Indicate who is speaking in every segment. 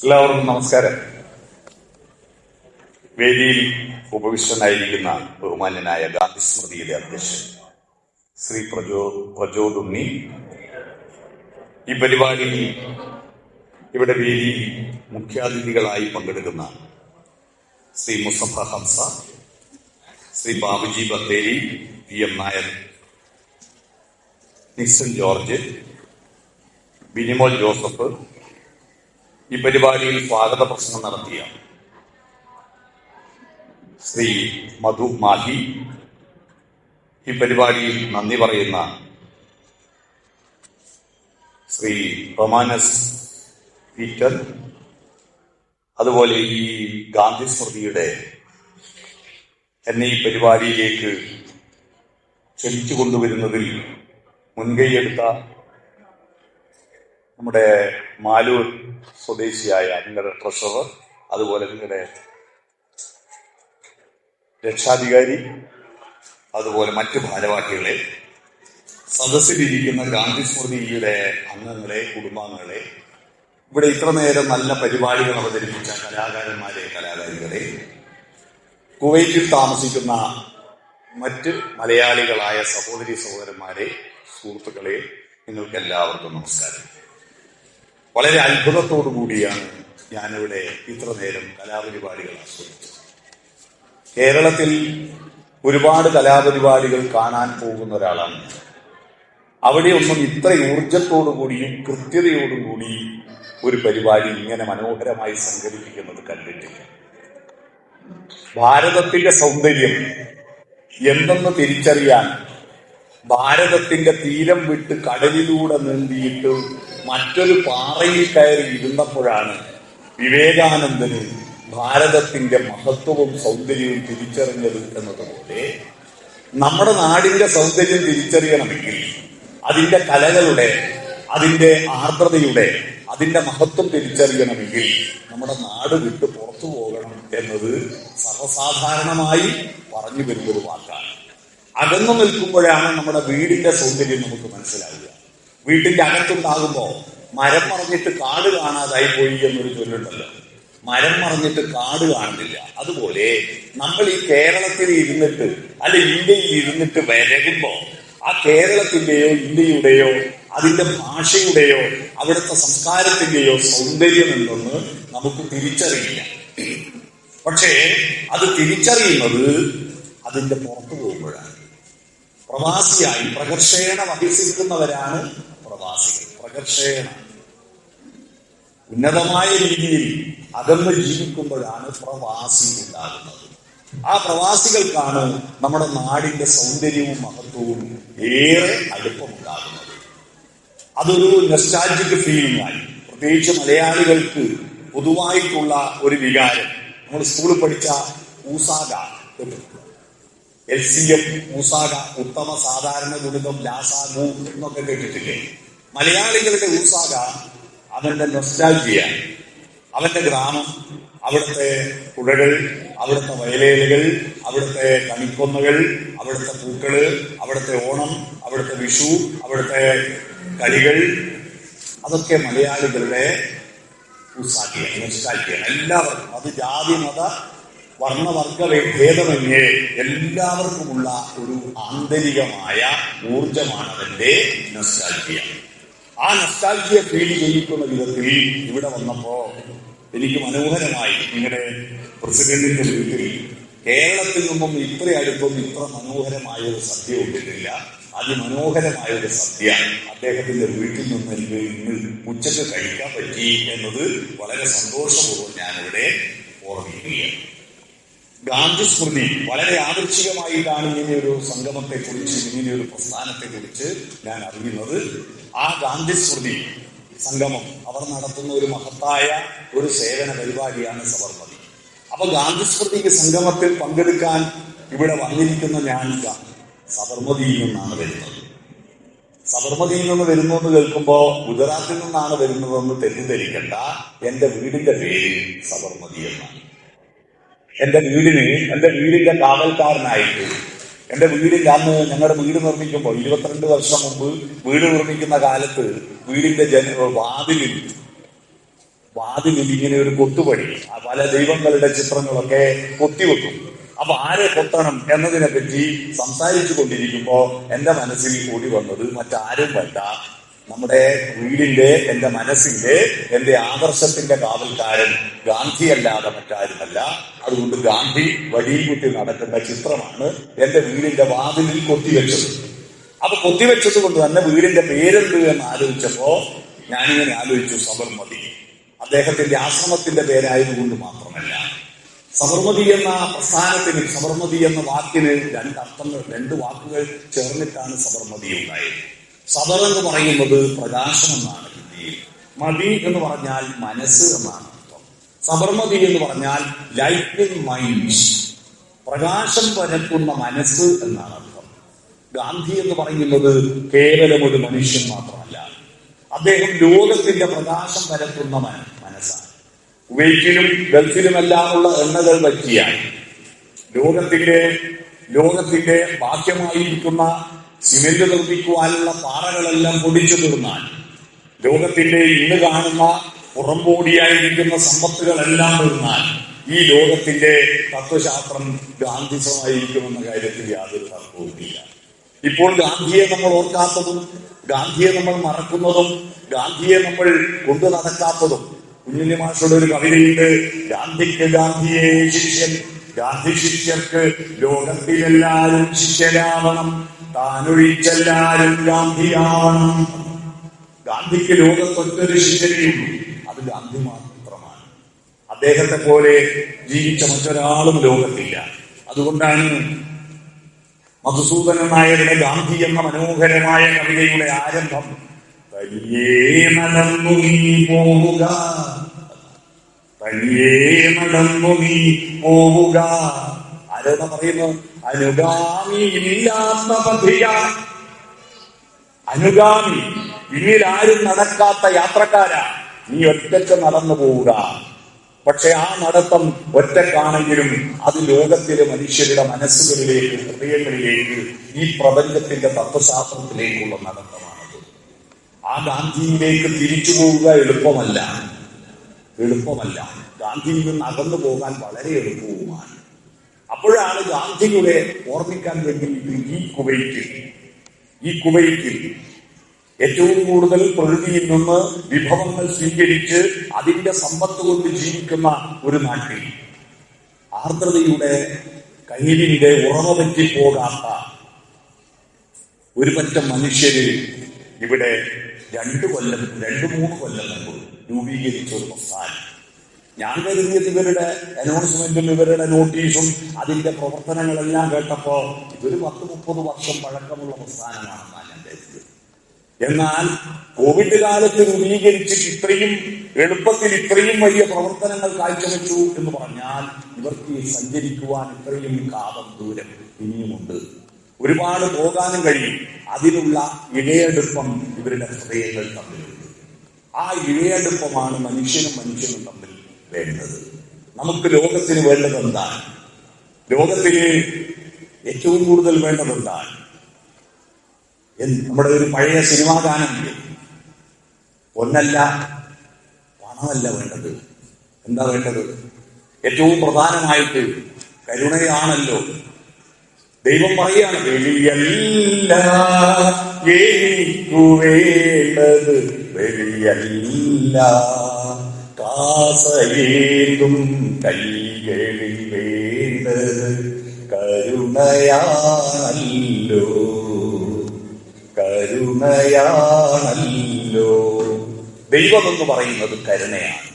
Speaker 1: എല്ലാവർക്കും നമസ്കാരം. വേദിയിൽ ഉപവിഷ്ടനായിരിക്കുന്ന ബഹുമാന്യനായ ഗാന്ധി സ്മൃതിയിലെ അധ്യക്ഷൻ ശ്രീ പ്രജോ പ്രചോദുണ്ണി ഈ പരിപാടിയിൽ ഇവിടെ വേദിയിൽ മുഖ്യാതിഥികളായി പങ്കെടുക്കുന്ന Shri Musafa Hamsa Shri Babuji Bathery P M Nair Nixon George Binimol Joseph ഈ പരിപാടിയിൽ സ്വാഗത പ്രസംഗം നടത്തിയ ശ്രീ മധു മാഹി ഈ പരിപാടിയിൽ നന്ദി പറയുന്ന ശ്രീ റൊമാനസ് പീറ്റർ അതുപോലെ ഈ ഗാന്ധി സ്മൃതിയുടെ എന്നെ ഈ പരിപാടിയിലേക്ക് ക്ഷണിച്ചു കൊണ്ടുവരുന്നതിൽ മുൻകൈയെടുത്ത നമ്മുടെ മാലൂർ സ്വദേശിയായ നിങ്ങളുടെ ട്രഷറർ അതുപോലെ നിങ്ങളുടെ രക്ഷാധികാരി അതുപോലെ മറ്റ് ഭാരവാഹികളെ സദസ്സിലിരിക്കുന്ന ഗാന്ധി സ്മൃതിയുടെ അംഗങ്ങളെ കുടുംബാംഗങ്ങളെ ഇവിടെ ഇത്ര നേരം നല്ല പരിപാടികൾ അവതരിപ്പിച്ച കലാകാരന്മാരെ കലാകാരികളെ കുവൈറ്റിൽ താമസിക്കുന്ന മറ്റ് മലയാളികളായ സഹോദരി സഹോദരന്മാരെ സുഹൃത്തുക്കളെ നിങ്ങൾക്ക് എല്ലാവർക്കും നമസ്കാരം. വളരെ അത്ഭുതത്തോടു കൂടിയാണ് ഞാനിവിടെ ഇത്ര നേരം കലാപരിപാടികൾ ആസ്വദിച്ചത്. കേരളത്തിൽ ഒരുപാട് കലാപരിപാടികൾ കാണാൻ പോകുന്ന ഒരാളാണ് അവിടെ അവിടെയൊന്നും ഇത്ര ഊർജത്തോടു കൂടിയും കൃത്യതയോടും കൂടി ഒരു പരിപാടി ഇങ്ങനെ മനോഹരമായി സംഘടിപ്പിക്കുന്നത് കണ്ടിട്ടില്ല. ഭാരതത്തിന്റെ സൗന്ദര്യം എന്തെന്ന് തിരിച്ചറിയാൻ ഭാരതത്തിന്റെ തീരം വിട്ട് കടലിലൂടെ നീന്തിയിട്ട് മറ്റൊരു പാറയിൽ കയറി ഇരുന്നപ്പോഴാണ് വിവേകാനന്ദന് ഭാരതത്തിന്റെ മഹത്വവും സൗന്ദര്യവും തിരിച്ചറിഞ്ഞത് എന്നതുപോലെ നമ്മുടെ നാടിന്റെ സൗന്ദര്യം തിരിച്ചറിയണമെങ്കിൽ അതിന്റെ കലകളുടെ അതിന്റെ ആർദ്രതയുടെ അതിന്റെ മഹത്വം തിരിച്ചറിയണമെങ്കിൽ നമ്മുടെ നാട് വിട്ട് പുറത്തു പോകണം എന്നത് സർവസാധാരണമായി പറഞ്ഞു വരുന്നൊരു വാക്കാണ്. അകന്നു നിൽക്കുമ്പോഴാണ് നമ്മുടെ വീടിന്റെ സൗന്ദര്യം നമുക്ക് മനസ്സിലാവുക. വീട്ടിന്റെ അകത്തുണ്ടാകുമ്പോ മരം മറിഞ്ഞിട്ട് കാട് കാണാതായി പോയി എന്നൊരു ചൊല്ലുണ്ടല്ലോ. മരം മറിഞ്ഞിട്ട് കാട് കാണുന്നില്ല. അതുപോലെ നമ്മൾ ഈ കേരളത്തിൽ ഇരുന്നിട്ട് അല്ല ഇന്ത്യയിൽ ഇരുന്നിട്ട് വരകുമ്പോ ആ കേരളത്തിന്റെയോ ഇന്ത്യയുടെയോ അതിന്റെ ഭാഷയുടെയോ അവിടുത്തെ സംസ്കാരത്തിന്റെയോ സൗന്ദര്യം എന്തെന്ന് നമുക്ക് തിരിച്ചറിയില്ല. പക്ഷേ അത് തിരിച്ചറിയുന്നത് അതിന്റെ പുറത്തു പോകുമ്പോഴാണ്. പ്രവാസിയായി പ്രകർഷേണ വഹിസിക്കുന്നവരാണ് പ്രവാസികൾ പ്രകർഷേണ ഉന്നതമായ രീതിയിൽ അകന്ന് ജീവിക്കുമ്പോഴാണ് പ്രവാസി ഉണ്ടാകുന്നത് ആ പ്രവാസികൾക്കാണ് നമ്മുടെ നാടിന്റെ സൗന്ദര്യവും മഹത്വവും ഏറെ അടുപ്പമുണ്ടാകുന്നത്. അതൊരു നെസ്റ്റാജിക് ഫീലിംഗ് പ്രത്യേകിച്ച് മലയാളികൾക്ക് പൊതുവായിട്ടുള്ള ഒരു വികാരം. നമ്മൾ സ്കൂളിൽ പഠിച്ച ഊസാഗ എൽ സി എം ഊസാഗ ഉത്തമ സാധാരണ ഗുണിതം ലാസാഗു എന്നൊക്കെ കേട്ടിട്ടില്ലേ? മലയാളികളുടെ ഉത്സാഹ അവന്റെ നൊസ്റ്റാൾജിയ അവന്റെ ഗ്രാമം അവിടുത്തെ പുഴകൾ അവിടുത്തെ വയലേലുകൾ അവിടുത്തെ കണിക്കൊന്നകൾ അവിടുത്തെ പൂക്കൾ അവിടുത്തെ ഓണം അവിടുത്തെ വിഷു അവിടുത്തെ കളികൾ അതൊക്കെ മലയാളികളുടെ ഉത്സാഹിയാണ് നൊസ്റ്റാൾജിയാണ് എല്ലാവർക്കും അത് ജാതി മത വർണവർഗ ഭേദമന്യേ എല്ലാവർക്കുമുള്ള ഒരു ആന്തരികമായ ഊർജമാണ് അതിന്റെ നൊസ്റ്റാൾജിയ ആ നൊസ്റ്റാൾജിയെ ഫീൽ ചെയ്യിക്കുന്ന വിധത്തിൽ ഇവിടെ വന്നപ്പോ എനിക്ക് മനോഹരമായി നിങ്ങളുടെ പ്രസിഡന്റിന്റെ വീട്ടിൽ കേരളത്തിൽ നിന്നും ഇത്ര അടുപ്പം ഇത്ര മനോഹരമായ ഒരു സദ്യ ഉണ്ടിട്ടില്ല അതിമനോഹരമായ ഒരു സദ്യ അദ്ദേഹത്തിന്റെ വീട്ടിൽ നിന്ന് എനിക്ക് ഇന്ന് ഉച്ചയ്ക്ക് കഴിക്കാൻ പറ്റി എന്നത് വളരെ സന്തോഷപൂർവം ഞാനിവിടെ ഓർമ്മിക്കുകയാണ്. ഗാന്ധി സ്മൃതി വളരെ ആദർശികമായിട്ടാണ് ഇങ്ങനെ ഒരു സംഗമത്തെ കുറിച്ച് ഇങ്ങനെ ഒരു പ്രസ്ഥാനത്തെ കുറിച്ച് ഞാൻ അറിയുന്നത്. ആ ഗാന്ധി സ്മൃതി സംഗമം അവർ നടത്തുന്ന ഒരു മഹത്തായ ഒരു സേവന പരിപാടിയാണ് സബർമതി. അപ്പൊ ഗാന്ധി സ്മൃതിക്ക് സംഗമത്തിൽ പങ്കെടുക്കാൻ ഇവിടെ വന്നിരിക്കുന്ന ഞാൻ സബർമതിയിൽ നിന്നാണ് വരുന്നത്. സബർമതിയിൽ നിന്ന് വരുന്നു എന്ന് കേൾക്കുമ്പോ ഗുജറാത്തിൽ നിന്നാണ് വരുന്നതെന്ന് തെറ്റിദ്ധരിക്കേണ്ട. എന്റെ വീടിന്റെ പേര് സബർമതി എന്നാണ്. എന്റെ വീടിന് എന്റെ വീടിന്റെ കാവൽക്കാരനായിട്ട്. എന്റെ വീടിന്റെ അന്ന് ഞങ്ങളുടെ വീട് നിർമ്മിക്കുമ്പോൾ ഇരുപത്തിരണ്ട് വർഷം മുമ്പ് വീട് നിർമ്മിക്കുന്ന കാലത്ത് വീടിന്റെ ജന വാതിലിൽ വാതിലിൽ ഇങ്ങനെ ഒരു കൊത്തുപടി പല ദൈവങ്ങളുടെ ചിത്രങ്ങളൊക്കെ കൊത്തിവെക്കും അപ്പൊ ആരെ കൊത്തണം എന്നതിനെ പറ്റി സംസാരിച്ചു കൊണ്ടിരിക്കുമ്പോ എന്റെ മനസ്സിൽ കൂടി വന്നത് മറ്റാരും വേണ്ട നമ്മുടെ വീടിന്റെ എന്റെ മനസ്സിന്റെ എന്റെ ആദർശത്തിന്റെ കാവൽക്കാരൻ ഗാന്ധി അല്ലാതെ മറ്റാരുമല്ല. അതുകൊണ്ട് ഗാന്ധി വഴിയിൽ കുത്തി നടക്കുന്ന ചിത്രമാണ് എന്റെ വീടിന്റെ വാതിലിൽ കൊത്തിവെച്ചത്. അപ്പൊ കൊത്തിവെച്ചത് കൊണ്ട് തന്നെ വീടിന്റെ പേരെന്ത് എന്ന് ആലോചിച്ചപ്പോ ഞാനിങ്ങനെ ആലോചിച്ചു സബർമതി. അദ്ദേഹത്തിന്റെ ആശ്രമത്തിന്റെ പേരായതുകൊണ്ട് മാത്രമല്ല. സബർമതി എന്ന പ്രസ്ഥാനത്തിന് സബർമതി എന്ന വാക്കിന് രണ്ട് അർത്ഥങ്ങൾ രണ്ട് വാക്കുകൾ ചേർന്നിട്ടാണ് സബർമതി ഉണ്ടായത്. സബർ എന്ന് പറയുന്നത് പ്രകാശം എന്നാണ് മതി എന്ന് പറഞ്ഞാൽ മനസ്സ് എന്നാണ് അർത്ഥം. സബർമതി എന്ന് പറഞ്ഞാൽ ലൈറ്റിംഗ് മൈൻഡ് പ്രകാശം പരത്തുന്ന മനസ്സ് എന്നാണ് അർത്ഥം. ഗാന്ധി എന്ന് പറയുന്നത് കേവലം ഒരു മനുഷ്യൻ മാത്രമല്ല. അദ്ദേഹം ലോകത്തിന്റെ പ്രകാശം പരത്തുന്ന മന- മനസ്സാണ്. കുവൈറ്റിലും ഗൾഫിലുമെല്ലാമുള്ള എണ്ണകൾ പറ്റിയാൽ ലോകത്തിന്റെ ലോകത്തിന്റെ ബാഹ്യമായിരിക്കുന്ന സിമെന്റ് നിർമ്മിക്കുവാനുള്ള പാറകളെല്ലാം പൊടിച്ചു തീർന്നാൽ ലോകത്തിന്റെ ഇന്ന് കാണുന്ന പുറംപോടിയായിരിക്കുന്ന സമ്പത്തുകളെല്ലാം തീർന്നാൽ ഈ ലോകത്തിന്റെ തത്വശാസ്ത്രം ഗാന്ധിസമായിരിക്കുമെന്ന കാര്യത്തിൽ യാതൊരു തർക്കവുമില്ല. ഇപ്പോൾ ഗാന്ധിയെ നമ്മൾ ഓർക്കാത്തതും ഗാന്ധിയെ നമ്മൾ മറക്കുന്നതും ഗാന്ധിയെ നമ്മൾ കൊണ്ടു നടക്കാത്തതും. കുഞ്ഞിന്റെ മാഷയുടെ ഒരു കവിതയുണ്ട് ഗാന്ധിക്ക് ഗാന്ധിയെ ശിഷ്യൻ ഗാന്ധി ശിഷ്യർക്ക് ലോകത്തിലെല്ലാവരും ശിഷ്യരാവണം. താനൊഴിച്ചെല്ലാരും ഗാന്ധിയാണ്. ഗാന്ധിക്ക് ലോകത്തൊറ്റൊരു ശിഷ്യനെയുള്ളൂ അത് ഗാന്ധി മാത്രമാണ്. അദ്ദേഹത്തെ പോലെ ജീവിച്ച മറ്റൊരാളും ലോകത്തില്ല. അതുകൊണ്ടാണ് മധുസൂദനൻ നായരുടെ ഗാന്ധി എന്ന മനോഹരമായ കവിതയുടെ ആരംഭം തനിയേ നടന്നു നീ പോവുക തനിയേ നടന്നു നീ പോവുക ആരോടാ പറയുന്നു അനുഗാമി ഇല്ലാത്ത പഥിക അനുഗാമി പിന്നിൽ ആരും നടക്കാത്ത യാത്രക്കാരാ. നീ ഒറ്റയ്ക്ക് നടന്നു പോവുക. പക്ഷെ ആ നടത്തം ഒറ്റക്കാണെങ്കിലും അത് ലോകത്തിലെ മനുഷ്യരുടെ മനസ്സുകളിലേക്ക് ഹൃദയങ്ങളിലേക്ക് ഈ പ്രപഞ്ചത്തിന്റെ തത്വശാസ്ത്രത്തിലേക്കുള്ള നടത്തമാണത്. ആ ഗാന്ധിയിലേക്ക് തിരിച്ചു പോവുക എളുപ്പമല്ല. എളുപ്പമല്ല. ഗാന്ധിയിൽ നിന്ന് അകന്നു പോകാൻ വളരെ എളുപ്പവുമാണ് അപ്പോഴാണ് ഗാന്ധിയുടെ ഓർമ്മിക്കാൻ വേണ്ടി ഈ കുവൈറ്റിൽ ഈ കുവൈറ്റിൽ ഏറ്റവും കൂടുതൽ പ്രകൃതിയിൽ നിന്ന് വിഭവങ്ങൾ സ്വീകരിച്ച് അതിന്റെ സമ്പത്ത് കൊണ്ട് ജീവിക്കുന്ന ഒരു നാട്ടിൽ ആർദ്രതയുടെ കയ്യിലിന്റെ ഉറവ പറ്റിപ്പോകാത്ത ഒരു പറ്റം മനുഷ്യര് ഇവിടെ രണ്ടു കൊല്ലം രണ്ടു മൂന്ന് കൊല്ലം മുമ്പ് രൂപീകരിച്ച ഒരു പ്രസ്ഥാനം. ഞാൻ കരുതിയത് ഇവരുടെ അനൗൺസ്മെന്റും ഇവരുടെ നോട്ടീസും അതിന്റെ പ്രവർത്തനങ്ങളെല്ലാം കേട്ടപ്പോ ഇതൊരു പത്ത് മുപ്പത് വർഷം പഴക്കമുള്ള പ്രസ്ഥാനമാണെന്നാണ് ഞാൻ എന്നാൽ കോവിഡ് കാലത്ത് രൂപീകരിച്ചിട്ട് ഇത്രയും എളുപ്പത്തിൽ ഇത്രയും വലിയ പ്രവർത്തനങ്ങൾ കാഴ്ചവെച്ചു എന്ന് പറഞ്ഞാൽ ഇവർക്ക് സഞ്ചരിക്കുവാൻ ഇത്രയും കാലം ദൂരം ഇനിയുമുണ്ട്. ഒരുപാട് പോകാനും കഴിയും. അതിനുള്ള ഇഴയെടുപ്പം ഇവരുടെ ഹൃദയങ്ങൾ തമ്മിലുണ്ട്. ആ ഇഴയെടുപ്പമാണ് മനുഷ്യനും മനുഷ്യനും തമ്മിൽ വേണ്ടത്. നമുക്ക് ലോകത്തിന് വേണ്ടത് എന്താണ് ലോകത്തിന് ഏറ്റവും കൂടുതൽ വേണ്ടത് എന്താണ് നമ്മുടെ ഒരു പഴയ സിനിമാ ഗാനമുണ്ട് ഒന്നല്ല പണമല്ല വേണ്ടത്. എന്താ വേണ്ടത്? ഏറ്റവും പ്രധാനമായിട്ട് കരുണയാണല്ലോ. ദൈവം പറയാണ് വെളിയല്ല എനിക്കു വേണ്ടത്. വെളിയല്ല. കാസയേതും കൈകളിൽ വേണ്ടത് കരുണയാണല്ലോ. കരുണയാണല്ലോ. ദൈവമെന്ന് പറയുന്നത് കരുണയാണ്.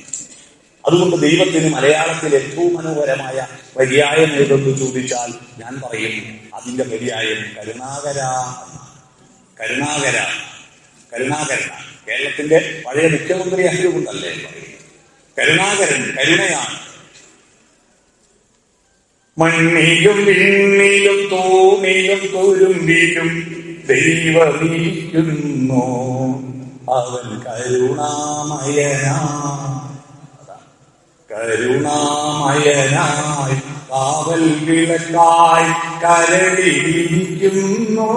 Speaker 1: അതുകൊണ്ട് ദൈവത്തിന് മലയാളത്തിൽ ഏറ്റവും മനോഹരമായ പര്യായം ഏതെന്ന് ചോദിച്ചാൽ ഞാൻ പറയും അതിന്റെ പര്യായം കരുണാകര. കരുണാകര. കരുണാകരനാണ് കേരളത്തിന്റെ പഴയ മുഖ്യമന്ത്രി ആയതുകൊണ്ടല്ലേ പറയുന്നത്. കരുണാകരൻ കരുണയാണ് മണ്ണിലും വിണ്ണിലും തൂണിലും തുരുമ്പിലും ദൈവമിരിക്കുന്നു അവൻ കരുണാമയനാ. കരുണാമയനായി കാവൽ വിളക്കായി കരടിയിരിക്കുന്നു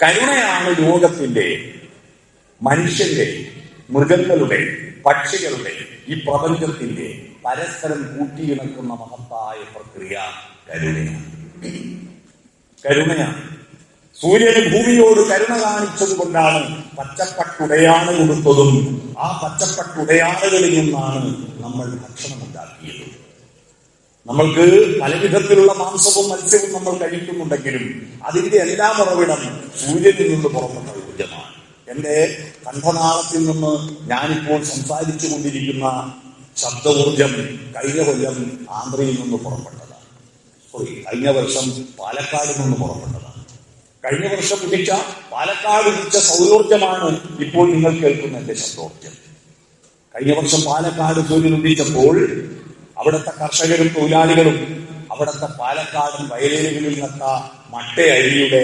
Speaker 1: കരുണയാണ് ലോകത്തിന്റെ മനുഷ്യന്റെ മൃഗങ്ങളുടെ പക്ഷികളുടെ ഈ പ്രപഞ്ചത്തിന്റെ പരസ്പരം കൂട്ടിയിണക്കുന്ന മഹത്തായ പ്രക്രിയ കരുണയാണ്. കരുണയാണ്. സൂര്യന് ഭൂമിയോട് കരുണ കാണിച്ചത് കൊണ്ടാണ് പച്ചപ്പട്ടുടയാണ് കൊടുത്തതും ആ പച്ചപ്പട്ടുടയാളുകളിൽ നിന്നാണ് നമ്മൾ ഭക്ഷണം ഉണ്ടാക്കിയത് നമ്മൾക്ക് പല വിധത്തിലുള്ള മാംസവും മത്സ്യവും നമ്മൾ കഴിക്കുന്നുണ്ടെങ്കിലും അതിന്റെ എല്ലാം ഉറവിടം സൂര്യനിൽ നിന്ന് പുറത്തുള്ള ഊർജമാണ് എന്റെ കണ്ഠനാളത്തിൽ നിന്ന് ഞാനിപ്പോൾ സംസാരിച്ചു കൊണ്ടിരിക്കുന്ന ശബ്ദ ഊർജം കഴിഞ്ഞ കൊല്ലം ആന്ധ്രയിൽ നിന്ന് പുറപ്പെട്ടതാണ്. സോറി കഴിഞ്ഞ വർഷം പാലക്കാട് നിന്ന് പുറപ്പെട്ടതാണ്. കഴിഞ്ഞ വർഷം ഉദിച്ച പാലക്കാട് ഉദിച്ച സൗരോർജമാണ് ഇപ്പോൾ നിങ്ങൾ കേൾക്കുന്ന എന്റെ ശബ്ദോർജം. കഴിഞ്ഞ വർഷം പാലക്കാട് സൂര്യൻ ഉദിച്ചപ്പോൾ അവിടുത്തെ കർഷകരും തൊഴിലാളികളും അവിടുത്തെ പാലക്കാടും വയലേലുകളിൽ നട്ട മട്ടയരിയുടെ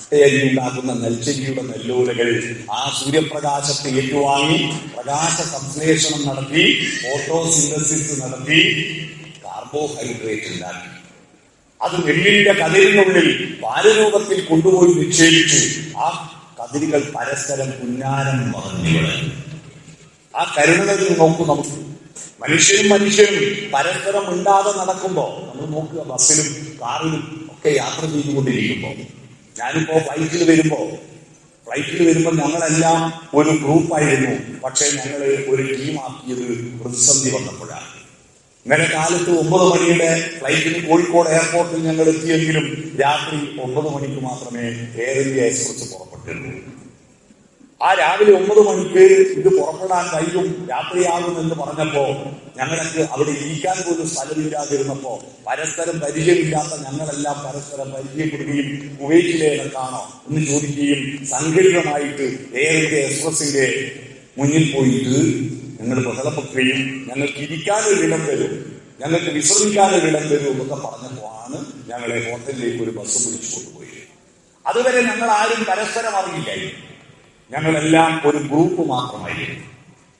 Speaker 1: മട്ടയരി ഉണ്ടാക്കുന്ന നെൽച്ചെടിയുടെ നെല്ലോലകൾ ആ സൂര്യപ്രകാശത്തെ ഏറ്റുവാങ്ങി പ്രകാശ സംശ്ലേഷണം നടത്തി ഫോട്ടോസിന്തസിസ് നടത്തി കാർബോഹൈഡ്രേറ്റ് ഉണ്ടാക്കി. അത് നെല്ലിന്റെ കതിരിനുള്ളിൽ ബാലരൂപത്തിൽ കൊണ്ടുപോയി നിക്ഷേപിച്ച് ആ കതിരുകൾ പരസ്പരം പുന്നാരം മറന്നു ആ കരുണകൾ നോക്കൂ നമുക്ക്. മനുഷ്യരും മനുഷ്യരും പരസ്പരം മിണ്ടാതെ നടക്കുമ്പോ നമ്മൾ നോക്കുക ബസ്സിലും കാറിലും ഒക്കെ യാത്ര ചെയ്തുകൊണ്ടിരിക്കുമ്പോ ഞാനിപ്പോ ഫ്ലൈറ്റിൽ വരുമ്പോ ഫ്ലൈറ്റിൽ വരുമ്പോൾ ഞങ്ങളെല്ലാം ഒരു ഗ്രൂപ്പായിരുന്നു. പക്ഷെ ഞങ്ങൾ ഒരു ടീമാക്കിയത് പ്രതിസന്ധി വന്നപ്പോഴാണ്. ഇന്നലെ കാലത്ത് ഒമ്പത് മണിയുടെ ഫ്ലൈറ്റിന് കോഴിക്കോട് എയർപോർട്ടിൽ ഞങ്ങൾ എത്തിയെങ്കിലും രാത്രി ഒമ്പത് മണിക്ക് മാത്രമേ എയർ ഇന്ത്യ എക്സ്പ്രസ് പുറപ്പെട്ടിരുന്നു. ആ രാവിലെ ഒമ്പത് മണിക്ക് ഇത് പുറപ്പെടാൻ കഴിയും രാത്രിയാകുമെന്ന് പറഞ്ഞപ്പോ ഞങ്ങൾക്ക് അവിടെ ഇരിക്കാൻ പോലും സ്ഥലമില്ലാതിരുന്നപ്പോ പരസ്പരം പരിചയമില്ലാത്ത ഞങ്ങളെല്ലാം പരസ്പരം പരിചയപ്പെടുകയും കുവൈറ്റിലെ കാണോ എന്ന് ചോദിക്കുകയും സംഘടിതമായിട്ട് ഇന്ത്യ എക്സ്പ്രസിന്റെ മുന്നിൽ പോയിട്ട് ഞങ്ങൾ ബഹളപ്പെടുകയും ഞങ്ങൾക്ക് ഇരിക്കാനൊരു ഇടം തരും ഞങ്ങൾക്ക് വിശ്രമിക്കാനൊരു ഇടം തരും എന്നൊക്കെ പറഞ്ഞപ്പോഴാണ് ഞങ്ങളെ ഹോട്ടലിലേക്ക് ഒരു ബസ് പിടിച്ചു കൊണ്ടുപോയി അതുവരെ ഞങ്ങൾ ആരും പരസ്പരം അറിയില്ലായിരുന്നു. ഞങ്ങളെല്ലാം ഒരു ഗ്രൂപ്പ് മാത്രമായിരുന്നു.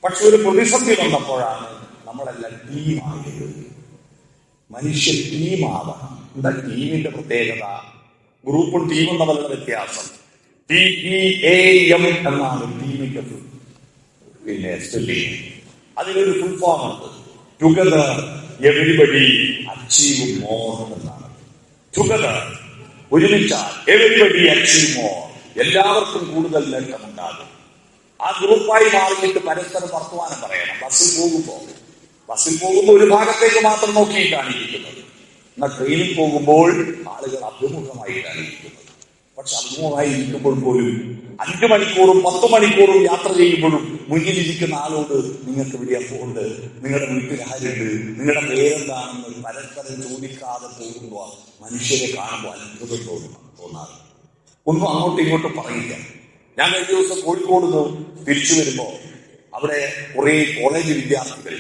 Speaker 1: പക്ഷെ ഒരു പ്രതിസന്ധി വന്നപ്പോഴാണ് നമ്മളെല്ലാം ടീമായത് മനുഷ്യൻ ടീമാവണം എന്താ ടീമിന്റെ പ്രത്യേകത ഗ്രൂപ്പും ടീമും തമ്മിലുള്ള വ്യത്യാസം. എന്നാണ് ടീമിന്റെ പിന്നെ സ്പെല്ലിംഗ് അതിനൊരു ഫുൾ ഫോം ഉണ്ട്. ടുഗദർ എവരിബഡി അച്ചീവ് മോർ എന്നാണ്. ടുഗദർ ഒരുമിച്ചാൽ എവരിബഡി അച്ചീവ് മോർ എല്ലാവർക്കും കൂടുതൽ നേട്ടമുണ്ടാകും. ആ ഗ്രൂപ്പായി മാറിയിട്ട് പരസ്പരം വർത്തമാനം പറയണം. ബസ്സിൽ പോകുമ്പോൾ ബസ്സിൽ പോകുമ്പോൾ ഒരു ഭാഗത്തേക്ക് മാത്രം നോക്കിയിട്ടാണ് ഇരിക്കുന്നത്. എന്നാൽ ട്രെയിനിൽ പോകുമ്പോൾ ആളുകൾ അഭിമുഖമായിട്ടാണ് ഇരിക്കുന്നത്. പക്ഷെ അഭിമുഖമായി ഇരിക്കുമ്പോൾ പോലും അഞ്ചു മണിക്കൂറും പത്ത് മണിക്കൂറും യാത്ര ചെയ്യുമ്പോഴും മുന്നിലിരിക്കുന്ന ആളോട് നിങ്ങൾക്ക് ഇവിടെ ഉണ്ട് നിങ്ങളുടെ വീട്ടിൽ ആരുണ്ട്? നിങ്ങളുടെ പേരെന്താണെന്ന് പരസ്പരം ചോദിക്കാതെ പോകുമ്പോൾ മനുഷ്യരെ കാണുമ്പോൾ അത്ഭുതം തോന്നുന്നു തോന്നാറ് ഒന്നും അങ്ങോട്ടും ഇങ്ങോട്ടും പറയില്ല. ഞാൻ കഴിഞ്ഞ ദിവസം കോഴിക്കോട് നിന്ന് തിരിച്ചു വരുമ്പോ അവിടെ കുറെ കോളേജ് വിദ്യാർത്ഥികൾ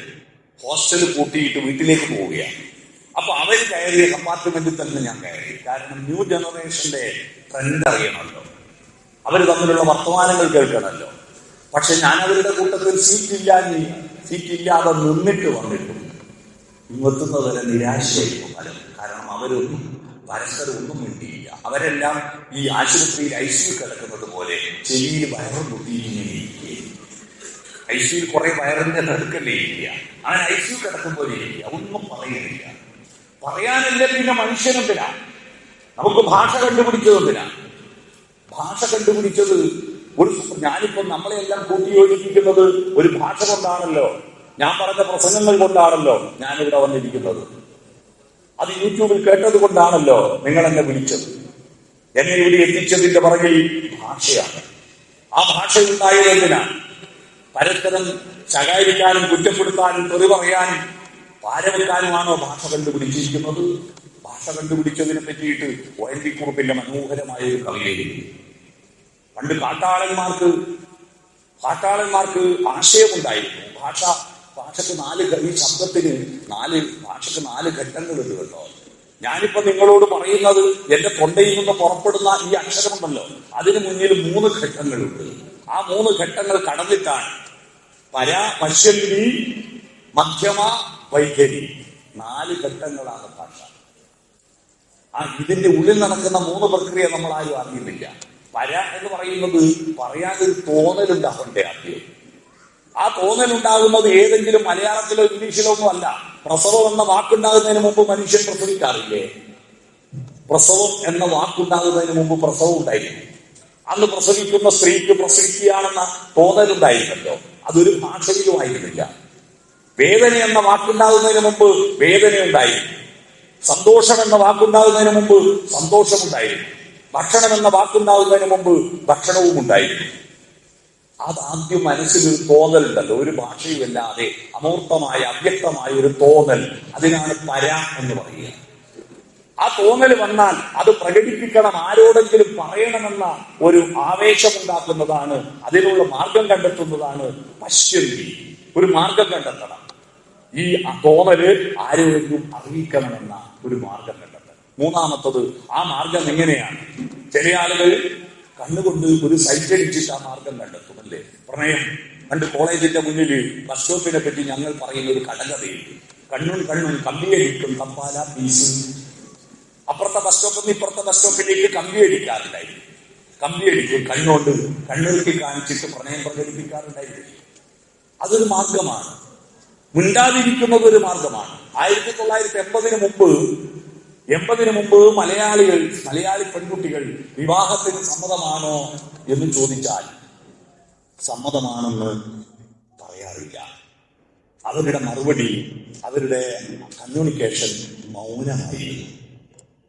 Speaker 1: ഹോസ്റ്റൽ കൂട്ടിയിട്ട് വീട്ടിലേക്ക് പോവുകയാണ്. അപ്പൊ അവർ കയറിയ കമ്പാർട്ട്മെന്റിൽ തന്നെ ഞാൻ കയറി. കാരണം ന്യൂ ജനറേഷന്റെ ട്രെൻഡ് അറിയണമല്ലോ. അവർ തമ്മിലുള്ള വർത്തമാനങ്ങൾ കേൾക്കണമല്ലോ. പക്ഷെ ഞാൻ അവരുടെ കൂട്ടത്തിൽ സീറ്റ് ഇല്ലാ സീറ്റ് ഇല്ലാതെ നിന്നിട്ട് വന്നിട്ടുണ്ട് ഇങ്ങെത്തുന്നത് വരെ നിരാശയായിരിക്കും കാരണം അവരൊന്നും പരസ്പരം ഒന്നും വേണ്ടിയില്ല അവരെല്ലാം ഈ ആശുപത്രിയിൽ ഐ സിയു കിടക്കുന്നത് പോലെ ചെവിയിൽ വയറും കുത്തിയിങ്ങനെ ഇരിക്കുകയും. ഐ സിയിൽ കുറെ വയറിന്റെ നടുക്കല്ലേ ഇരിക്കുക. അങ്ങനെ ഐ സിയു കിടക്കുമ്പോൾ ഇരിക്കുക. ഒന്നും പറയുന്നില്ല. പറയാനല്ല പിന്നെ മനുഷ്യനെന്തിനാ നമുക്ക് ഭാഷ കണ്ടുപിടിച്ചതെന്തിനാ ഭാഷ കണ്ടുപിടിച്ചത് ഒരു ഞാനിപ്പോ നമ്മളെല്ലാം കൂട്ടിയോജിപ്പിക്കുന്നത് ഒരു ഭാഷ കൊണ്ടാണല്ലോ. ഞാൻ പറഞ്ഞ പ്രസംഗങ്ങൾ കൊണ്ടാണല്ലോ ഞാനിവിടെ വന്നിരിക്കുന്നത്. അത് യൂട്യൂബിൽ കേട്ടത് കൊണ്ടാണല്ലോ നിങ്ങൾ എന്നെ വിളിച്ചത്. എന്നെ ഇവിടെ എത്തിച്ചതിന്റെ പുറകിൽ ഭാഷയാണ്. ആ ഭാഷ ഉണ്ടായത് എന്തിനാണ് പരസ്പരം ശകാരിക്കാനും കുറ്റപ്പെടുത്താനും തെറി പറയാനും പാരവെക്കാനുമാണോ ഭാഷ കണ്ടുപിടിച്ചിരിക്കുന്നത്? ഭാഷ കണ്ടുപിടിച്ചതിനെ പറ്റിയിട്ട് ഒ മനോഹരമായ ഒരു കവിതയിൽ പണ്ട് കാട്ടാളന്മാർക്ക് കാട്ടാളന്മാർക്ക് ആശയമുണ്ടായിരുന്നു. ഭാഷ ഭാഷക്ക് നാല് ഈ ശബ്ദത്തിന് നാല് ഭാഷക്ക് നാല് ഘട്ടങ്ങളുണ്ട് കേട്ടോ. ഞാനിപ്പോ നിങ്ങളോട് പറയുന്നത് എന്റെ തൊണ്ടയിൽ നിന്ന് പുറപ്പെടുന്ന ഈ അക്ഷരമുണ്ടല്ലോ. അതിന് മുന്നിൽ മൂന്ന് ഘട്ടങ്ങളുണ്ട്. ആ മൂന്ന് ഘട്ടങ്ങൾ കടന്നിട്ടാണ് പര പശ്യന്തി മധ്യമ വൈഖരി. നാല് ഘട്ടങ്ങളാണ് ഭാഷ. ആ ഇതിന്റെ ഉള്ളിൽ നടക്കുന്ന മൂന്ന് പ്രക്രിയ നമ്മൾ ആരും അറിയുന്നില്ല. പര എന്ന് പറയുന്നത് പറയാനൊരു തോന്നലുണ്ടാവണ്ടേ ആദ്യം. ആ തോന്നലുണ്ടാകുന്നത് ഏതെങ്കിലും മലയാളത്തിലോ ഇംഗ്ലീഷിലോ ഒന്നും അല്ല പ്രസവം എന്ന വാക്കുണ്ടാകുന്നതിന് മുമ്പ് മനുഷ്യൻ പ്രസവിക്കാറില്ലേ? പ്രസവം എന്ന വാക്കുണ്ടാകുന്നതിന് മുമ്പ് പ്രസവം ഉണ്ടായിരുന്നു അന്ന് പ്രസവിക്കുന്ന സ്ത്രീക്ക് പ്രസവിക്കുകയാണെന്ന തോന്നലുണ്ടായിരുന്നല്ലോ. അതൊരു ഭാഷയിലുമായിരുന്നില്ല വേദന എന്ന വാക്കുണ്ടാകുന്നതിന് മുമ്പ് വേദന ഉണ്ടായിരുന്നു സന്തോഷം എന്ന വാക്കുണ്ടാകുന്നതിന് മുമ്പ് സന്തോഷമുണ്ടായിരുന്നു. ഭക്ഷണം എന്ന വാക്കുണ്ടാകുന്നതിന് മുമ്പ് ഭക്ഷണവും ഉണ്ടായിരുന്നു അതാദ്യം മനസ്സിൽ ഒരു തോന്നലുണ്ടല്ലോ. ഒരു ഭാഷയുമല്ലാതെ അമൂർത്തമായ അവ്യക്തമായ ഒരു തോന്നൽ. അതിനാണ് പര എന്ന് പറയുക. ആ തോന്നൽ വന്നാൽ അത് പ്രകടിപ്പിക്കണം. ആരോടെങ്കിലും പറയണമെന്ന ഒരു ആവേശമുണ്ടാക്കുന്നതാണ് അതിനുള്ള മാർഗം കണ്ടെത്തുന്നതാണ് പശ്യന്തി ഒരു മാർഗം കണ്ടെത്തണം. ഈ തോന്നൽ ആരോടെങ്കിലും അറിയിക്കണമെന്ന ഒരു മാർഗം കണ്ടെത്തണം. മൂന്നാമത്തത് ആ മാർഗം എങ്ങനെയാണ്? ചില ആളുകൾ കണ്ണുകൊണ്ട് ഒരു സൈറ്റ് അടിച്ചിട്ട് ആ മാർഗം കണ്ടെത്തും അല്ലേ പ്രണയം. പണ്ട് കോളേജിന്റെ മുന്നിൽ ബസ് സ്റ്റോപ്പിനെ പറ്റി ഞങ്ങൾ പറയുന്ന ഒരു കടകഥയുണ്ട്. കണ്ണും കണ്ണും കമ്പിയടിക്കും കമ്പാല പീസ്. അപ്പുറത്തെ ബസ് സ്റ്റോപ്പിൽ നിന്ന് ഇപ്പുറത്തെ ബസ് സ്റ്റോപ്പിലേക്ക് കമ്പി അടിക്കാറുണ്ടായിരുന്നു. കമ്പി അടിക്കും കണ്ണുകൊണ്ട് കണ്ണുകൾക്ക് കാണിച്ചിട്ട് പ്രണയം പ്രകടിപ്പിക്കാറുണ്ടായിരുന്നു. അതൊരു മാർഗമാണ്. മിണ്ടാതിരിക്കുന്നത് ഒരു മാർഗമാണ്. ആയിരത്തി തൊള്ളായിരത്തി എൺപതിന് മുമ്പ് എൺപതിന് മുമ്പ് മലയാളികൾ മലയാളി പെൺകുട്ടികൾ വിവാഹത്തിന് സമ്മതമാണോ എന്ന് ചോദിച്ചാൽ സമ്മതമാണെന്ന് പറയാറില്ല. അവരുടെ മറുപടി അവരുടെ കമ്മ്യൂണിക്കേഷൻ മൗനമായി.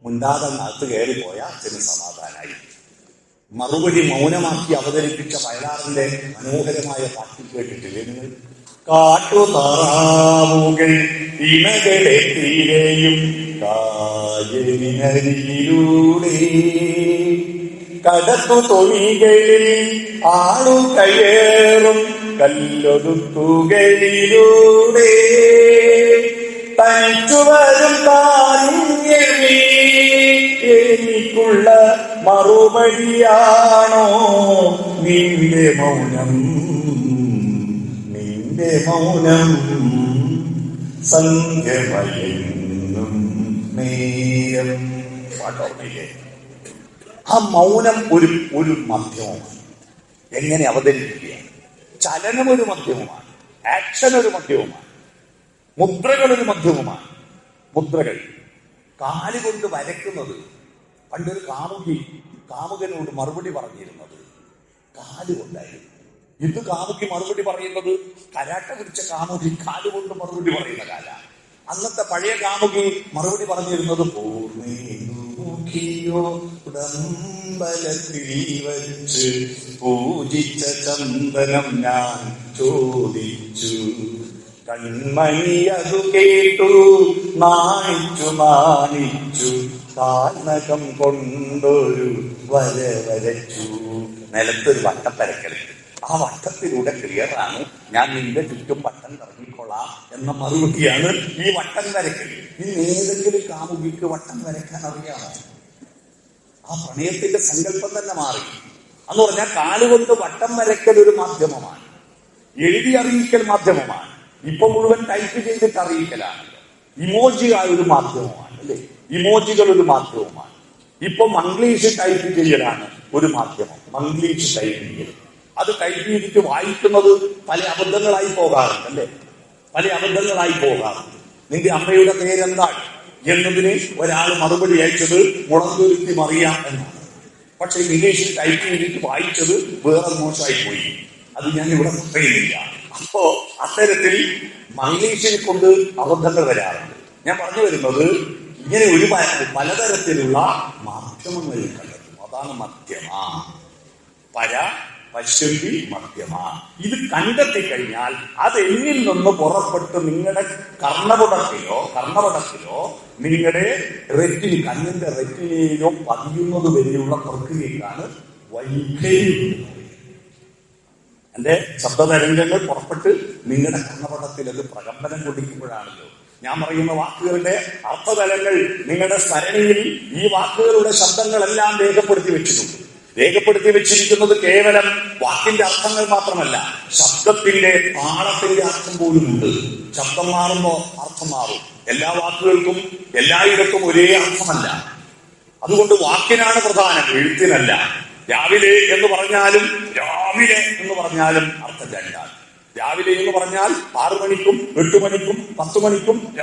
Speaker 1: മുണ്ടാതെ കയറി പോയ അച്ഛന് സമാധാനായി മറുപടി മൗനമാക്കി അവതരിപ്പിച്ച വയലാറിന്റെ മനോഹരമായ പാട്ടിൽ കേട്ടിട്ടില്ലേ നിങ്ങൾ? കാട്ടുതാറാവുകൾ ഇണകളെ തീരെയും കായലിനരിയിലൂടെ കടത്തു തൊഴികളിൽ ആളു കയറും കല്ലൊതുക്കുകളിലൂടെ തനിച്ചു വരും താനും എനിക്കുള്ള മറുപടിയാണോ? നിന്റെ മൗനം നിന്റെ മൗനം സന്ധ്യമയെന്നും ആ മൗനം ഒരു ഒരു മധ്യമമാണ് എങ്ങനെ അവതരിപ്പിക്കുക? ചലനം ഒരു മധ്യമമാണ് ആക്ഷൻ ഒരു മധ്യമമാണ് മുദ്രകൾ ഒരു മധ്യമമാണ് മുദ്രകൾ. കാലുകൊണ്ട് വരയ്ക്കുന്നത്. പണ്ടൊരു കാമുകി കാമുകനോട് മറുപടി പറഞ്ഞിരുന്നത്. കാലുകൊണ്ടായിരുന്നു ഇത് കാമുകി മറുപടി പറയുന്നത്? കരാട്ട പിടിച്ച കാമുകി കാലുകൊണ്ട് മറുപടി പറയുന്ന കാല അന്നത്തെ പഴയ കാമുകി മറുപടി പറഞ്ഞിരുന്നത് പൂർണയോ ഉടമ്പലത്തിൽ വച്ച് പൂജിച്ച ചന്ദനം ഞാൻ ചോദിച്ചു. കൺമണി കേട്ടു നാണിച്ചു മാനിച്ചു. താനകം കൊണ്ടൊരു വര വരച്ചു. നിലത്തൊരു വട്ടപ്പരക്കലുണ്ട് ആ വട്ടത്തിലൂടെ ക്ലിയറാണ് ഞാൻ നിന്റെ ചുറ്റും വട്ടം നിറങ്ങിക്കൊള്ളാം എന്ന മറുപടിയാണ് ഈ വട്ടം വരയ്ക്കൽ ഇനി ഏതെങ്കിലും കാമുകിക്ക് വട്ടം വരയ്ക്കാൻ അറിയാമോ? ആ പ്രണയത്തിന്റെ സങ്കല്പം തന്നെ മാറി. എന്ന് പറഞ്ഞാൽ കാലുകൊണ്ട് വട്ടം വരയ്ക്കൽ ഒരു മാധ്യമമാണ്. എഴുതി അറിയിക്കൽ മാധ്യമമാണ്. ഇപ്പൊ മുഴുവൻ ടൈപ്പ് ചെയ്തിട്ട് അറിയിക്കലാണ്. ഇമോജി ഒരു മാധ്യമമാണ് അല്ലെ? ഇമോജികൾ ഒരു മാധ്യമമാണ്. ഇപ്പൊ മംഗ്ലീഷ് ടൈപ്പ് ചെയ്യലാണ് ഒരു മാധ്യമം. മംഗ്ലീഷ് ടൈപ്പ് ചെയ്യൽ. അത് ചെയ്തിട്ട് വായിക്കുന്നത് പല അബദ്ധങ്ങളായി പോകാറുണ്ട് അല്ലെ? പല അബദ്ധങ്ങളായി പോകാറുണ്ട്. നിന്റെ അമ്മയുടെ പേരെന്താണ് എന്നതിന് ഒരാൾ മറുപടി അയച്ചത് മുളന്തുരുത്തി മറിയാം എന്നാണ്. പക്ഷെ ഇംഗ്ലീഷിൽ ടൈപ്പ് ചെയ്തിട്ട് വായിച്ചത് വേറെ മോശമായി പോയി. അത് ഞാൻ ഇവിടെ പറയുന്നില്ല. അപ്പോ അത്തരത്തിൽ മംഗ്ലീഷിനെ കൊണ്ട് അബദ്ധങ്ങൾ വരാറുണ്ട്. ഞാൻ പറഞ്ഞു വരുന്നത് ഇങ്ങനെ ഒരു പലതരത്തിലുള്ള മാധ്യമങ്ങൾ കണ്ടെത്തും. അതാണ് മധ്യമ. പര പശ്യന്തി മധ്യമ ഇത് കണ്ടെത്തി കഴിഞ്ഞാൽ അത് എന്നിൽ നിന്ന് പുറപ്പെട്ട് നിങ്ങളുടെ കർണപടത്തിലോ കർണപടത്തിലോ നിങ്ങളുടെ റെറ്റിനി കണ്ണിന്റെ റെറ്റിനിയിലോ പതിയുന്നത് വരെയുള്ള പ്രക്രിയയാണ് വൈഖരി. എന്റെ ശബ്ദതരംഗങ്ങൾ പുറപ്പെട്ട് നിങ്ങളുടെ കർണപടത്തിൽ അത് പ്രകമ്പനം കൊടുക്കുമ്പോഴാണല്ലോ ഞാൻ പറയുന്ന വാക്കുകളുടെ അർത്ഥതലങ്ങൾ നിങ്ങളുടെ സ്മരണയിൽ ഈ വാക്കുകളുടെ ശബ്ദങ്ങളെല്ലാം രേഖപ്പെടുത്തി വെച്ചിട്ടുണ്ട്. രേഖപ്പെടുത്തി വെച്ചിരിക്കുന്നത് കേവലം വാക്കിന്റെ അർത്ഥങ്ങൾ മാത്രമല്ല ശബ്ദത്തിന്റെ താളത്തിന്റെ അർത്ഥം പോലും ഉണ്ട്. ശബ്ദം മാറുമ്പോ അർത്ഥം മാറും. എല്ലാ വാക്കുകൾക്കും എല്ലായിടത്തും ഒരേ അർത്ഥമല്ല. അതുകൊണ്ട് വാക്കിനാണ് പ്രധാനം എഴുത്തിനല്ല. രാവിലെ എന്ന് പറഞ്ഞാലും രാവിലെ എന്ന് പറഞ്ഞാലും അർത്ഥം രണ്ടാണ്. രാവിലെ എന്ന് പറഞ്ഞാൽ ആറു മണിക്കും എട്ട് മണിക്കും പത്ത് മണിക്കും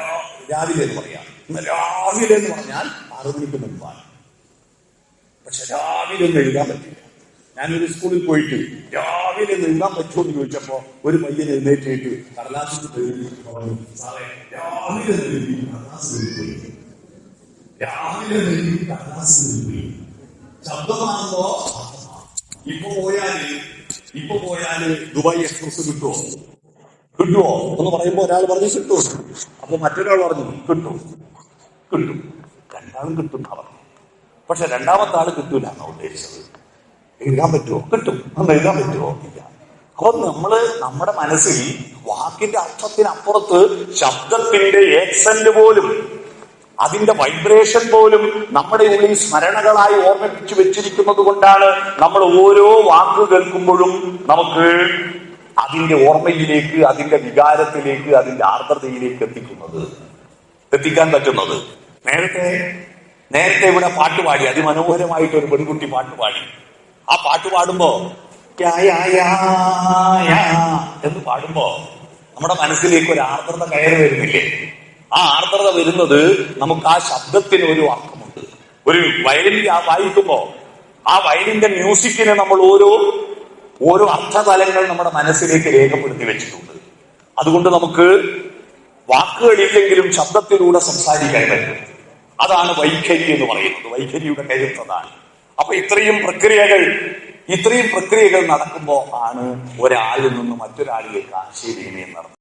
Speaker 1: രാവിലെ എന്ന് പറയാം. രാവിലെ എന്ന് പറഞ്ഞാൽ ആറു മണിക്ക് മുമ്പാണ്. പക്ഷെ രാവിലെ ഒന്നും എഴുതാൻ പറ്റില്ല. ഞാനൊരു സ്കൂളിൽ പോയിട്ട് രാവിലെ എഴുതാൻ പറ്റുമോ എന്ന് ചോദിച്ചപ്പോ ഒരു പയ്യൻ എഴുന്നേറ്റിട്ട് കടലാസിൽ രാവിലെ രാവിലെ ഇപ്പൊ പോയാൽ ഇപ്പൊ പോയാൽ ദുബായ് എക്സ്പ്രസ് കിട്ടുമോ കിട്ടുമോ എന്ന് പറയുമ്പോ ഒരാൾ പറഞ്ഞു കിട്ടുമോ അപ്പൊ മറ്റൊരാൾ പറഞ്ഞു കിട്ടും. കിട്ടും. രണ്ടാളും കിട്ടും പറഞ്ഞു. പക്ഷെ രണ്ടാമത്തെ ആൾ കിട്ടൂല എന്നാ ഉദ്ദേശിച്ചത്. എഴുതാൻ പറ്റുമോ കിട്ടും. അന്ന് എഴുതാൻ പറ്റുമോ ഇല്ല. അപ്പൊ നമ്മൾ നമ്മുടെ മനസ്സിൽ വാക്കിന്റെ അർത്ഥത്തിനപ്പുറത്ത് ശബ്ദത്തിന്റെ ഏക്സന്റ് പോലും അതിന്റെ വൈബ്രേഷൻ പോലും നമ്മുടെ ഉള്ളിൽ സ്മരണകളായി ഓർമ്മിപ്പിച്ചു വെച്ചിരിക്കുന്നത് കൊണ്ടാണ് നമ്മൾ ഓരോ വാക്ക് കേൾക്കുമ്പോഴും നമുക്ക് അതിന്റെ ഓർമ്മയിലേക്ക് അതിന്റെ വികാരത്തിലേക്ക് അതിന്റെ ആർദ്രതയിലേക്ക് എത്തിക്കുന്നത് എത്തിക്കാൻ പറ്റുന്നത്. നേരത്തെ നേരത്തെ ഇവിടെ പാട്ട് പാടി. അതിമനോഹരമായിട്ട് ഒരു പെൺകുട്ടി പാട്ട് പാടി. ആ പാട്ട് പാടുമ്പോ എന്ന് പാടുമ്പോ നമ്മുടെ മനസ്സിലേക്ക് ഒരു ആർദ്രത കയറി വരുന്നില്ലേ? ആ ആർദ്രത വരുന്നത് നമുക്ക് ആ ശബ്ദത്തിന് ഒരു അർത്ഥമുണ്ട്. ഒരു വയലിൻ വായിക്കുമ്പോ ആ വയലിന്റെ മ്യൂസിക്കിനെ നമ്മൾ ഓരോ ഓരോ അർത്ഥതലങ്ങൾ നമ്മുടെ മനസ്സിലേക്ക് രേഖപ്പെടുത്തി വെച്ചിട്ടുണ്ട്. അതുകൊണ്ട് നമുക്ക് വാക്കുകളില്ലെങ്കിലും ശബ്ദത്തിലൂടെ സംസാരിക്കാൻ പറ്റും. അതാണ് വൈഖരി എന്ന് പറയുന്നത്. വൈഖരിയുടെ കരുത്തതാണ് അപ്പൊ ഇത്രയും പ്രക്രിയകൾ ഇത്രയും പ്രക്രിയകൾ നടക്കുമ്പോൾ ആണ് ഒരാളിൽ നിന്ന് മറ്റൊരാളിലേക്ക് ആശയവിനിമയം നടത്തുന്നത്.